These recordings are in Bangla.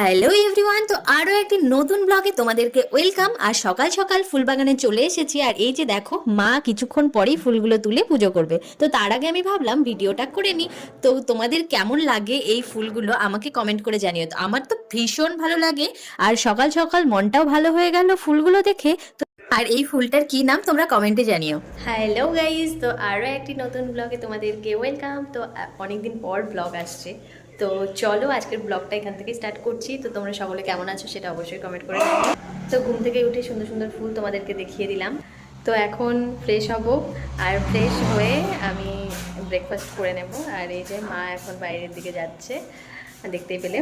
হ্যালো এভরিওয়ান তো আরও একটি নতুন ব্লগে তোমাদেরকে ওয়েলকাম আর সকাল সকাল ফুলবাগানে চলে এসেছি। আর এই যে দেখো, মা কিছুক্ষণ পরেই ফুলগুলো তুলে পুজো করবে। তো তার আগে আমি ভাবলাম ভিডিওটা করে নিই তো তোমাদের কেমন লাগে এই ফুলগুলো আমাকে কমেন্ট করে জানিও। তো আমার তো ভীষণ ভালো লাগে। আর সকাল সকাল মনটাও ভালো হয়ে গেল ফুলগুলো দেখে। তো আর এই ফুলটার কি নাম তোমরা কমেন্টে জানিও। হ্যালো গাইজ তো আরও একটি নতুন ব্লগে তোমাদেরকে ওয়েলকাম তো অনেকদিন পর ব্লগ আসছে। তো চলো আজকের ব্লগটা এখান থেকে স্টার্ট করছি। তো তোমরা সকলে কেমন আছো সেটা অবশ্যই কমেন্ট করে তো ঘুম থেকে উঠে সুন্দর সুন্দর ফুল তোমাদেরকে দেখিয়ে দিলাম। তো এখন ফ্রেশ হব আর ফ্রেশ হয়ে আমি ব্রেকফাস্ট করে নেব। আর এই যে মা এখন বাইরের দিকে যাচ্ছে, দেখতেই পেলে।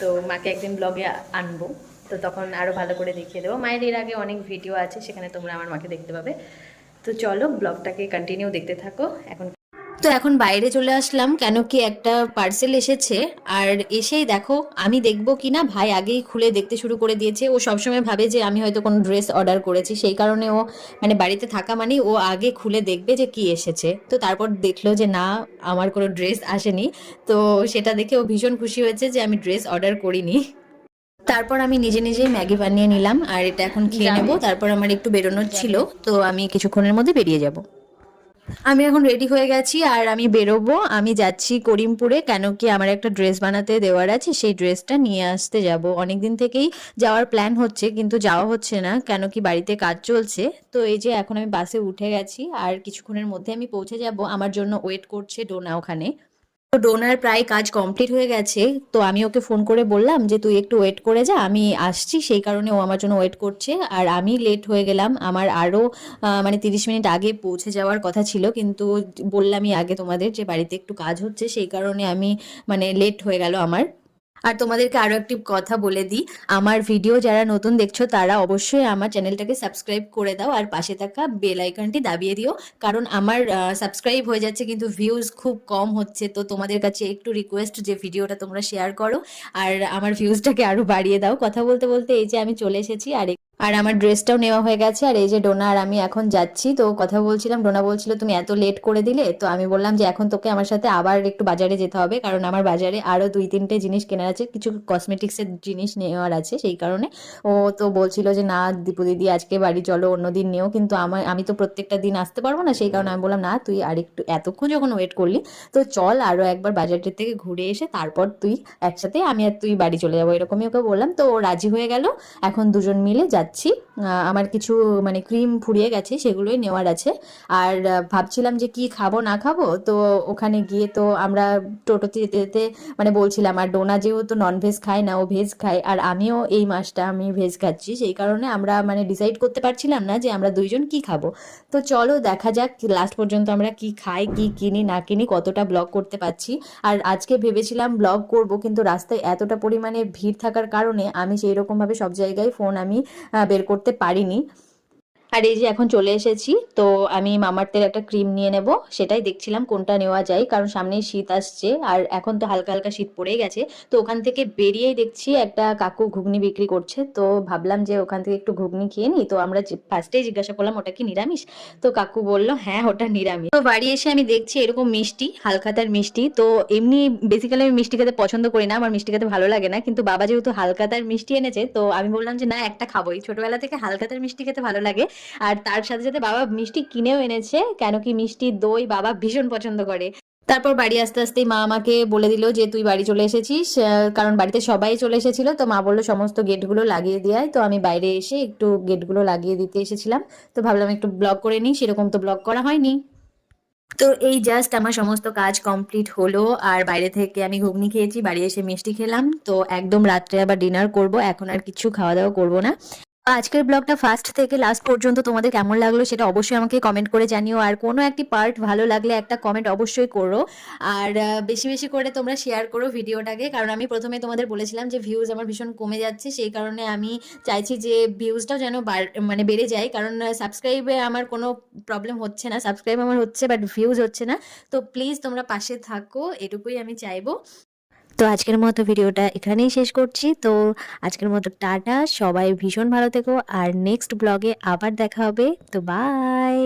তো মাকে একদিন ব্লগে আনব। তো তখন আরও ভালো করে দেখিয়ে দেবো। মায়ের এর আগে অনেক ভিডিও আছে, সেখানে তোমরা আমার মাকে দেখতে পাবে। তো চলো ব্লগটাকে কন্টিনিউ দেখতে থাকো। এখন তো এখন বাইরে চলে আসলাম কেন কি একটা পার্সেল এসেছে। আর এসেই দেখো আমি দেখব কি না ভাই আগেই খুলে দেখতে শুরু করে দিয়েছে। ও সবসময় ভাবে যে আমি হয়তো কোনো ড্রেস অর্ডার করেছি সেই কারণে ও মানে বাড়িতে থাকা মানেই ও আগে খুলে দেখবে যে কি এসেছে। তো তারপর দেখল যে না আমার কোনো ড্রেস আসেনি। তো সেটা দেখে ও ভীষণ খুশি হয়েছে যে আমি ড্রেস অর্ডার করিনি। তারপর আমি নিজে নিজেই ম্যাগি বানিয়ে নিলাম আর এটা এখন খেয়ে নেব। তারপর আমার একটু বেরোনোর ছিল তো আমি কিছুক্ষণের মধ্যে বেরিয়ে যাব। আমি এখন রেডি হয়ে গেছি আর আমি বেরোবো। আমি যাচ্ছি করিমপুরে। কেন কি আমার একটা ড্রেস বানাতে দেওয়ার আছে, সেই ড্রেসটা নিয়ে আসতে যাব। অনেকদিন থেকেই যাওয়ার প্ল্যান হচ্ছে, কিন্তু যাওয়া হচ্ছে না। কেন কি বাড়িতে কাজ চলছে। তো এই যে এখন আমি বাসে উঠে গেছি আর কিছুক্ষণের মধ্যে আমি পৌঁছে যাব। আমার জন্য ওয়েট করছে ডোনা ওখানে। তো ডোনার প্রায় কাজ কমপ্লিট হয়ে গেছে, তো আমি ওকে ফোন করে বললাম যে, তুই একটু ওয়েট করে যা, আমি আসছি। সেই কারণে ও আমার জন্য ওয়েট করছে। আর আমি লেট হয়ে গেলাম। আমার আরও মানে তিরিশ মিনিট আগে পৌঁছে যাওয়ার কথা ছিল, কিন্তু বললামই আগে তোমাদের যে, বাড়িতে একটু কাজ হচ্ছে, সেই কারণে আমি মানে লেট হয়ে গেল আমার। আর তোমাদেরকে আরও একটি কথা বলে দিই, আমার ভিডিও যারা নতুন দেখছ তারা অবশ্যই আমার চ্যানেলটাকে সাবস্ক্রাইব করে দাও আর পাশে থাকা বেল আইকনটি দাবিয়ে দিও, কারণ আমার সাবস্ক্রাইব হয়ে যাচ্ছে কিন্তু ভিউজ খুব কম হচ্ছে, তো তোমাদের কাছে একটু রিকোয়েস্ট যে ভিডিওটা তোমরা শেয়ার করো, আর আমার ভিউজটাকে আরও বাড়িয়ে দাও। কথা বলতে বলতে এই যে আমি চলে এসেছি, আর আর আমার ড্রেসটাও নেওয়া হয়ে গেছে, আর এই যে ডোনা আর আমি এখন যাচ্ছি, তো কথা বলছিলাম, ডোনা বলছিল, তুমি এত লেট করে দিলে? তো আমি বললাম যে, এখন তোকে আমার সাথে আবার একটু বাজারে যেতে হবে, কারণ আমার বাজারে আরও দুই তিনটে জিনিস কেনার আছে, কিছু কসমেটিক্সের জিনিস নেওয়ার আছে, সেই কারণে। ও তো বলছিল যে, না, দীপু দিদি, আজকে বাড়ি চলো, অন্যদিন নেও। কিন্তু আমার, আমি তো প্রত্যেকটা দিন আসতে পারব না, সেই কারণে আমি বললাম, না, তুই আর একটু, এতক্ষণ যখন ওয়েট করলি, তো চল আরও একবার বাজারটির থেকে ঘুরে এসে তারপর তুই একসাথে আমি আর তুই বাড়ি চলে যাব, এরকমই ওকে বললাম। তো ও রাজি হয়ে গেল, এখন দুজন মিলে যাচ্ছি। আহ, আমার কিছু মানে ক্রিম ফুরিয়ে গেছে সেগুলোই নেওয়ার আছে। আর ভাবছিলাম যে কি খাব না খাব তো ওখানে গিয়ে তো আমরা টোটোতে যেতে মানে বলছিলাম আর ডোনা যেহেতু নন ভেজ খায় না ও ভেজ খায়। আর আমিও এই মাসটা আমি ভেজ খাচ্ছি সেই কারণে আমরা মানে ডিসাইড করতে পারছিলাম না যে আমরা দুইজন কি খাব। তো চলো দেখা যাক লাস্ট পর্যন্ত আমরা কি খাই কি কিনি না কিনি কতটা ব্লগ করতে পারছি। আর আজকে ভেবেছিলাম ব্লগ করব কিন্তু রাস্তায় এতটা পরিমাণে ভিড় থাকার কারণে আমি সেই রকমভাবে সব জায়গায় ফোন আমি বের করতে পারিনি। আর এই যে এখন চলে এসেছি, তো আমি মামার্থের একটা ক্রিম নিয়ে নেব। সেটাই দেখছিলাম কোনটা নেওয়া যায়, কারণ সামনেই শীত আসছে, আর এখন তো হালকা হালকা শীত পড়েই গেছে। তো ওখান থেকে বেরিয়েই দেখছি একটা কাকু ঘুগনি বিক্রি করছে, তো ভাবলাম যে ওখান থেকে একটু ঘুগনি খেয়ে নিই। তো আমরা ফার্স্টেই জিজ্ঞাসা করলাম, ওটা কি নিরামিষ? তো কাকু বলল হ্যাঁ ওটা নিরামিষ। তো বাড়ি এসে আমি দেখছি এরকম মিষ্টি, হালখাতার মিষ্টি। তো এমনি বেসিক্যালি আমি মিষ্টি খেতে পছন্দ করি না, আমার মিষ্টি খেতে ভালো লাগে না। কিন্তু বাবা যেহেতু হালখাতার মিষ্টি এনেছে, তো আমি বললাম যে, না, একটা খাবোই। ছোটবেলা থেকে হালখাতার মিষ্টি খেতে ভালো লাগে। আর তার সাথে সাথে বাবা মিষ্টি কিনেও এনেছে, কেন কি মিষ্টি দই বাবা ভীষণ পছন্দ করে। তারপর বাড়ি আস্তে আসতেই মা আমাকে বলে দিল যে, তুই বাড়ি চলে এসেছিস কারণ বাড়িতে সবাই চলে এসেছিল, তো মা বলল সমস্ত গেটগুলো লাগিয়ে দেয় তো আমি বাইরে এসে একটু গেটগুলো লাগিয়ে দিতে এসেছিলাম। তো ভাবলাম একটু ব্লগ করে নিই, সেরকম তো ব্লগ করা হয়নি। তো এই জাস্ট আমার সমস্ত কাজ কমপ্লিট হলো, আর বাইরে থেকে আমি ঘুগনি খেয়েছি, বাড়ি এসে মিষ্টি খেলাম। তো একদম রাত্রে আবার ডিনার করব, এখন আর কিছু খাওয়া দাওয়া করব না। আজকের ব্লগটা ফার্স্ট থেকে লাস্ট পর্যন্ত তোমাদের কেমন লাগল সেটা অবশ্যই আমাকে কমেন্ট করে জানিও। আর কোনো একটি পার্ট ভালো লাগলে একটা কমেন্ট অবশ্যই করো। আর বেশি বেশি করে তোমরা শেয়ার করো ভিডিওটাকে। কারণ আমি প্রথমে তোমাদের বলেছিলাম যে ভিউজ আমার ভীষণ কমে যাচ্ছে। সেই কারণে আমি চাইছি যে ভিউজটাও যেন মানে বেড়ে যায়। কারণ সাবস্ক্রাইবে আমার কোনো প্রবলেম হচ্ছে না। সাবস্ক্রাইব আমার হচ্ছে বাট ভিউজ হচ্ছে না। তো প্লিজ তোমরা পাশে থাকো। এটুকুই আমি চাইব। তো আজকের মতো ভিডিওটা এখানেই শেষ করছি। তো আজকের মতো টাটা, সবাই ভীষণ ভালো থেকো। আর নেক্সট ব্লগে আবার দেখা হবে। তো বাই